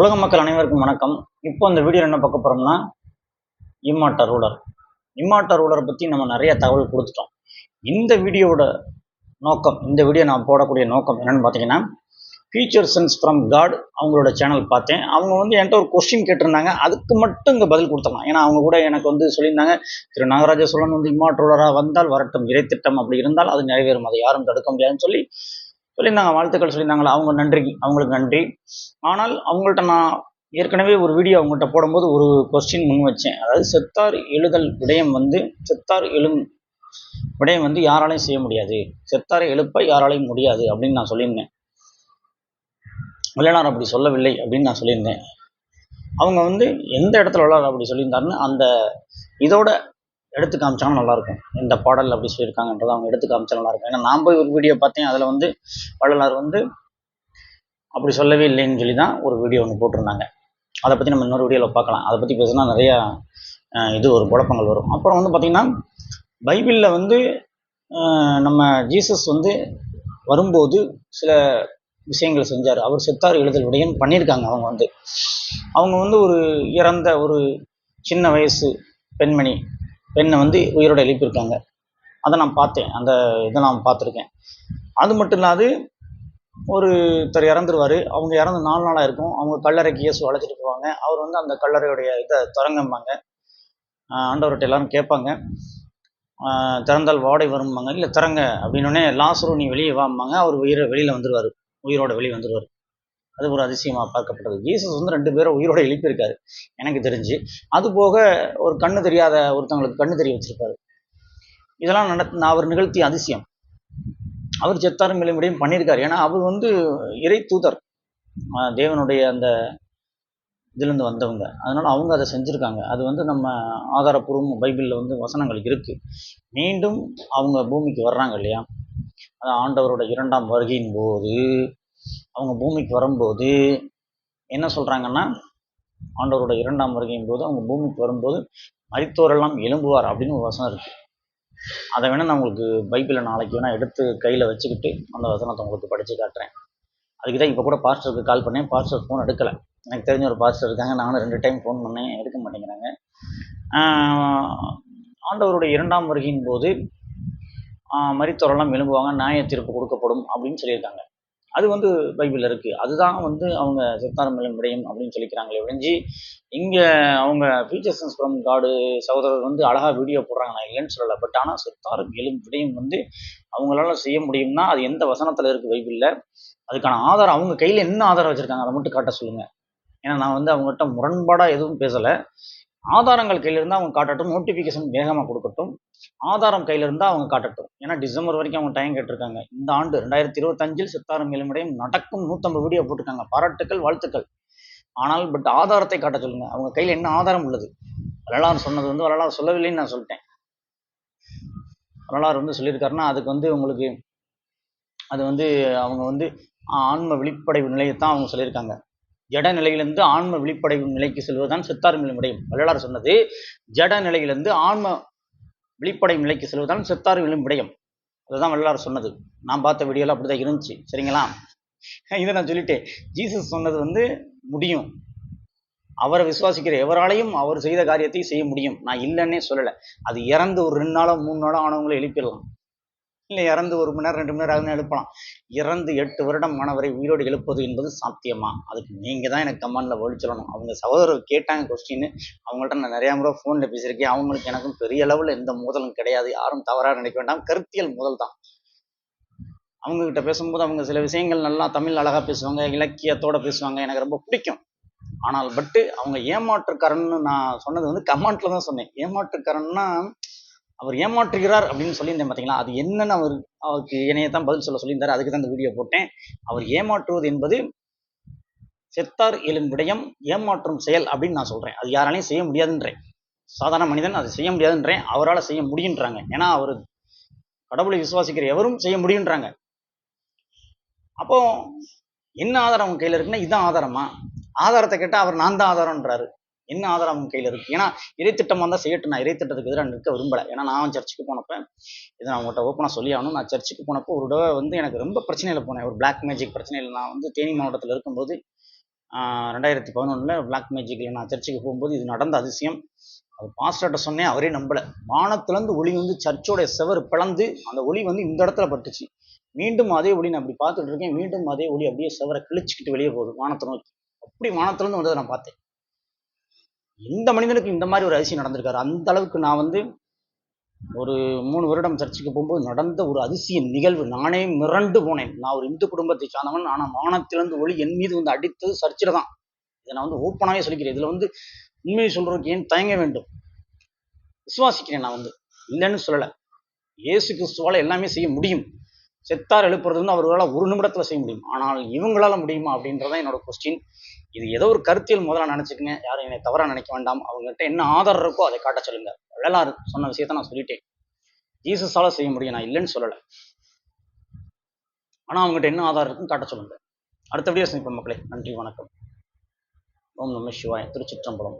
உலக மக்கள் அனைவருக்கும் வணக்கம். இப்போ இந்த வீடியோ என்ன பார்க்க போகிறோம்னா இம்மாட்ட ரூலர் இம்மாட்ட ரூலர் பற்றி நம்ம நிறைய தகவல் கொடுத்துட்டோம். இந்த வீடியோவோட நோக்கம் இந்த வீடியோ நான் போடக்கூடிய நோக்கம் என்னென்னு பார்த்தீங்கன்னா ஃபியூச்சர் சென்ஸ் ஃப்ரம் காட் அவங்களோட சேனல் பார்த்தேன். அவங்க வந்து என்கிட்ட ஒரு கொஸ்டின் கேட்டிருந்தாங்க. அதுக்கு மட்டும் இங்கே பதில் கொடுத்தலாம் ஏன்னா அவங்க கூட எனக்கு வந்து சொல்லியிருந்தாங்க திரு நாகராஜ சோழன் வந்து இம்மாட்ட ரூலராக வந்தால் வரட்டும் இறைத்திட்டம் அப்படி இருந்தால் அது நிறைவேறும். அதை யாரும் தடுக்க முடியாதுன்னு சொல்லி சொல்லியிருந்தாங்க வாழ்த்துக்கள் சொல்லியிருந்தாங்களா? அவங்க நன்றி அவங்களுக்கு நன்றி. ஆனால் அவங்கள்ட்ட நான் ஏற்கனவே ஒரு வீடியோ அவங்கள்ட்ட போடும்போது ஒரு கொஸ்டின் முன் வச்சேன். அதாவது செத்தார் எழுதல் விடயம் வந்து செத்தார் எழும் விடயம் வந்து யாராலையும் செய்ய முடியாது. செத்தாரை எழுப்ப யாராலையும் முடியாது அப்படின்னு நான் சொல்லியிருந்தேன். வள்ளலார் அப்படி சொல்லவில்லை அப்படின்னு நான் சொல்லியிருந்தேன். அவங்க வந்து எந்த இடத்துல வள்ளலார் அப்படி சொல்லியிருந்தாருன்னு அந்த இதோட எடுத்து காமிச்சாலும் நல்லாயிருக்கும். இந்த பாடல் அப்படி சொல்லியிருக்காங்கன்றதை அவங்க எடுத்து காமிச்சா நல்லாயிருக்கும். ஏன்னா நான் போய் ஒரு வீடியோ பார்த்தேன் அதில் வந்து வள்ளலார் வந்து அப்படி சொல்லவே இல்லைன்னு சொல்லி தான் ஒரு வீடியோ ஒன்று போட்டிருந்தாங்க. அதை பற்றி நம்ம இன்னொரு வீடியோவில் பார்க்கலாம். அதை பற்றி பேசினா நிறையா இது ஒரு குழப்பங்கள் வரும். அப்புறம் வந்து பார்த்திங்கன்னா பைபிளில் வந்து நம்ம ஜீசஸ் வந்து வரும்போது சில விஷயங்கள் செஞ்சார். அவர் செத்தார் எழுதல் விடையன்னு பண்ணியிருக்காங்க அவங்க வந்து. அவங்க வந்து ஒரு இறந்த ஒரு சின்ன வயசு பெண்மணி பெண்ணை வந்து உயிரோடு எழுப்பியிருக்காங்க. அதை நான் பார்த்தேன். அந்த இதை நான் பார்த்துருக்கேன். அது மட்டும் இல்லாது ஒருத்தர் இறந்துருவார். அவங்க இறந்து நாலு நாளாக இருக்கும். அவங்க கல்லறைக்கு இயேசு அழைச்சிட்டு போவாங்க. அவர் வந்து அந்த கல்லறையுடைய இதை திறங்கம்பாங்க. ஆண்டவர்கிட்ட எல்லாரும் கேட்பாங்க. திறந்தால் வாடை வரும்பாங்க. இல்லை திறங்க. அப்படின்னோடனே லாசரும் நீ வெளியே வாம்பாங்க. அவர் உயிரை வெளியில் வந்துடுவார் உயிரோட வெளியே வந்துடுவார் அது ஒரு அதிசயமாக பார்க்கப்பட்டது. ஜீசஸ் வந்து ரெண்டு பேரும் உயிரோட எழுப்பியிருக்காரு எனக்கு தெரிஞ்சு. அது போக ஒரு கண்ணு தெரியாத ஒருத்தவங்களுக்கு கண்ணு தெரிய வச்சிருப்பாரு. இதெல்லாம் நட அவர் நிகழ்த்திய அதிசயம். அவர் செத்தாரும் விளைமுடியும் பண்ணியிருக்காரு. ஏன்னா அவர் வந்து இறை தூதர். தேவனுடைய அந்த இதுலேருந்து வந்தவங்க. அதனால அவங்க அதை செஞ்சுருக்காங்க. அது வந்து நம்ம ஆதாரப்பூர்வம் பைபிளில் வந்து வசனங்கள் இருக்குது மீண்டும் அவங்க பூமிக்கு வர்றாங்க இல்லையா? அது ஆண்டவரோட இரண்டாம் வருகையின் போது அவங்க பூமிக்கு வரும்போது என்ன சொல்கிறாங்கன்னா ஆண்டவரோட இரண்டாம் வருகையின் போது அவங்க பூமிக்கு வரும்போது மறித்தோரெல்லாம் எழும்புவார் அப்படின்னு ஒரு வசனம் இருக்கு. அதை வேணா நான் உங்களுக்கு பைபிளில் நாளைக்கு வேணால் எடுத்து கையில் வச்சுக்கிட்டு அந்த வசனத்தை உங்களுக்கு படித்து காட்டுறேன். அதுக்கு தான் இப்போ கூட பாஸ்டருக்கு கால் பண்ணேன். பாஸ்டர் ஃபோன் எடுக்கலை. எனக்கு தெரிஞ்ச ஒரு பாஸ்டர் இருக்காங்க. நானும் ரெண்டு டைம் ஃபோன் பண்ணேன். எடுக்க மாட்டேங்கிறாங்க. ஆண்டவருடைய இரண்டாம் வருகையின் போது மறித்தோரெல்லாம் எழும்புவாங்க. நியாய தீர்ப்பு கொடுக்கப்படும் அப்படின்னு சொல்லியிருக்காங்க. அது வந்து பைபிளில் இருக்குது அதுதான் வந்து அவங்க சித்தாரம் மேலும் அப்படின்னு சொல்லிக்கிறாங்களே விடைஞ்சி இங்கே அவங்க ஃபீச்சர்ஸ் ஃப்ரம் காடு சகோதரர் வந்து அழகாக வீடியோ போடுறாங்க. நான் இல்லைன்னு சொல்லலை. பட் ஆனால் சித்தாரம் எலும் விடயம் வந்து அவங்களால செய்ய முடியும்னா அது எந்த வசனத்தில் இருக்குது பைபிளில்? அதுக்கான ஆதாரம் அவங்க கையில் என்ன ஆதாரம் வச்சுருக்காங்க? அதை மட்டும் காட்ட சொல்லுங்கள் ஏன்னா நான் வந்து அவங்ககிட்ட முரண்பாடாக எதுவும் பேசலை. ஆதாரங்கள் கையில் இருந்தால் அவங்க காட்டட்டும் நோட்டிஃபிகேஷன் வேகமாக கொடுக்கட்டும் ஆதாரம் கையில் இருந்தால் அவங்க காட்டட்டும். ஏன்னா டிசம்பர் வரைக்கும் அவங்க டைம் கேட்டிருக்காங்க. இந்த ஆண்டு ரெண்டாயிரத்தி இருபத்தஞ்சில் சித்தாரம் இளமுடையும் நடக்கும் நூற்றம்பது வீடியோ போட்டிருக்காங்க. பாராட்டுக்கள் வாழ்த்துக்கள். ஆனால் பட் ஆதாரத்தை காட்ட சொல்லுங்கள் அவங்க கையில் என்ன ஆதாரம் உள்ளது? வரலாறு சொன்னது வந்து வரலாறு சொல்லவில்லைன்னு நான் சொல்லிட்டேன். வரலாறு வந்து சொல்லியிருக்காருன்னா அதுக்கு வந்து உங்களுக்கு அது வந்து அவங்க வந்து ஆன்ம விழிப்படைவு நிலையத்தான் அவங்க சொல்லியிருக்காங்க. ஜட நிலையிலிருந்து ஆன்ம விழிப்படைவு நிலைக்கு செல்வதுதான் சித்தார் விளிம்படையும் வள்ளலார் சொன்னது ஜட நிலையிலிருந்து ஆன்ம விழிப்படை நிலைக்கு செல்வதுதான் சித்தார் விளிம்படையும் அதுதான் வள்ளலார் சொன்னது. நான் பார்த்த வீடியோலாம் அப்படிதான் இருந்துச்சு. சரிங்களா? இதை நான் சொல்லிட்டேன். ஜீசஸ் சொன்னது வந்து முடியும். அவரை விசுவாசிக்கிற எவராலையும் அவர் செய்த காரியத்தை செய்ய முடியும். நான் இல்லைன்னே சொல்லலை. அது இறந்து ஒரு ரெண்டு நாளோ மூணு நாளோ ஆனவங்களை எழுப்பிடலாம். இல்லை இறந்து ஒரு மணி நேரம் ரெண்டு மணி நேரம் ஆகுதுன்னு எழுப்பலாம். இறந்து எட்டு வருடம் மாணவரை உயிரோடு எழுப்பது என்பது சாத்தியமா? அதுக்கு நீங்கள் தான் எனக்கு கமெண்டில் வழி சொல்லணும். அவங்க சகோதரர் கேட்டாங்க கொஸ்டின் அவங்கள்ட்ட நான் நிறையா முறை ஃபோனில் பேசியிருக்கேன். அவங்களுக்கு எனக்கும் பெரிய அளவில் எந்த மோதலும் கிடையாது. யாரும் தவறாக நினைக்க வேண்டாம். கருத்தியல் முதல் தான். அவங்கக்கிட்ட பேசும்போது அவங்க சில விஷயங்கள் நல்லா தமிழ் அழகாக பேசுவாங்க இலக்கியத்தோட பேசுவாங்க. எனக்கு ரொம்ப பிடிக்கும். ஆனால் பட்டு அவங்க ஏமாற்றுக்காரன்னு நான் சொன்னது வந்து கமெண்ட்ல தான் சொன்னேன். ஏமாற்றுக்காரன்னா அவர் ஏமாற்றுகிறார் அப்படின்னு சொல்லியிருந்தேன் பார்த்தீங்களா அது என்னன்னு அவர் அவருக்கு என்னைய தான் பதில் சொல்ல சொல்லியிருந்தாரு. அதுக்கு தான் இந்த வீடியோ போட்டேன். அவர் ஏமாற்றுவது என்பது செத்தார் எழும் விடயம் ஏமாற்றும் செயல் அப்படின்னு நான் சொல்றேன். அது யாராலையும் செய்ய முடியாதுன்றேன். சாதாரண மனிதன் அதை செய்ய முடியாதுன்றேன். அவரால் செய்ய முடியுன்றாங்க. ஏன்னா அவர் கடவுளை விசுவாசிக்கிற எவரும் செய்ய முடியுன்றாங்க. அப்போ என்ன ஆதாரம் அவங்க கையில் இருக்குன்னா இதுதான் ஆதாரமா? ஆதாரத்தை கேட்டால் அவர் நான் தான் ஆதாரம்ன்றாரு. என்ன ஆதாரம் அவங்க கையில் இருக்கு? ஏன்னா இறைத்திட்டம் வந்தால் செய்யட்டும். நான் இறைத்திட்டத்துக்கு எதிராக நிற்க விரும்பலை. ஏன்னா நான் சர்ச்சுக்கு போனப்போ இதை நான் உங்கள்கிட்ட ஓப்பனாக சொல்லி ஆகணும். நான் சர்ச்சுக்கு போனப்போ ஒரு தடவை வந்து எனக்கு ரொம்ப பிரச்சனையில் போனேன். ஒரு பிளாக் மேஜிக் பிரச்சனையில் நான் வந்து தேனி மாவட்டத்தில் இருக்கும்போது ரெண்டாயிரத்தி பதினொன்றில் பிளாக் மேஜிக்கில் நான் சர்ச்சுக்கு போகும்போது இது நடந்த அதிசயம். அது பாஸ்டர்கிட்ட சொன்னேன். அவரே நம்பலை. வானத்துலேருந்து ஒளி வந்து சர்ச்சோடைய செவர் பிளந்து அந்த ஒளி வந்து இந்த இடத்துல பட்டுச்சு. மீண்டும் அதே ஒளி நான் அப்படி பார்த்துட்டு இருக்கேன். மீண்டும் அதே ஒளி அப்படியே செவரை கிழிச்சிக்கிட்டு வெளியே போகுது வானத்தை நோக்கி. அப்படி வானத்துலேருந்து வந்ததை நான் பார்த்தேன். இந்த மனிதனுக்கு இந்த மாதிரி ஒரு அதிசயம் நடந்திருக்காரு. அந்த அளவுக்கு நான் வந்து ஒரு மூணு வருடம் சர்ச்சுக்கு போகும்போது நடந்த ஒரு அதிசய நிகழ்வு. நானே மிரண்டு போனேன். நான் ஒரு இந்து குடும்பத்தை சார்ந்தவன். ஆனால் வானத்திலிருந்து ஒளி என் மீது வந்து அடித்தது சர்ச்சில் தான். இதை நான் வந்து ஓப்பனாகவே சொல்லிக்கிறேன். இதில் வந்து உண்மையை சொல்கிறதுக்கு ஏன் தயங்க வேண்டும்? விசுவாசிக்கிறேன் நான் வந்து. இல்லைன்னு சொல்லலை. இயேசு கிறிஸ்துவால் எல்லாமே செய்ய முடியும். செத்தார் எழுப்புறது வந்து அவர்களால் ஒரு நிமிடத்தில் செய்ய முடியும். ஆனால் இவங்களால முடியுமா அப்படின்றதான் என்னோட கொஸ்டின் இது ஏதோ ஒரு கருத்தியல் முதல்ல நினச்சிக்கங்க. யாரும் என்னை தவறாக நினைக்க வேண்டாம். அவங்ககிட்ட என்ன ஆதாரம் இருக்கோ அதை காட்ட சொல்லுங்க. வள்ளலார் சொன்ன விஷயத்த நான் சொல்லிட்டேன். ஜீசஸால செய்ய முடியும். நான் இல்லைன்னு சொல்லலை. ஆனால் அவங்ககிட்ட என்ன ஆதாரம் இருக்குன்னு காட்ட சொல்லுங்க. அடுத்தபடியாக சந்திப்போம் மக்களே. நன்றி வணக்கம். ஓம் நம சிவாய். திருச்சிற்றம்பலம்.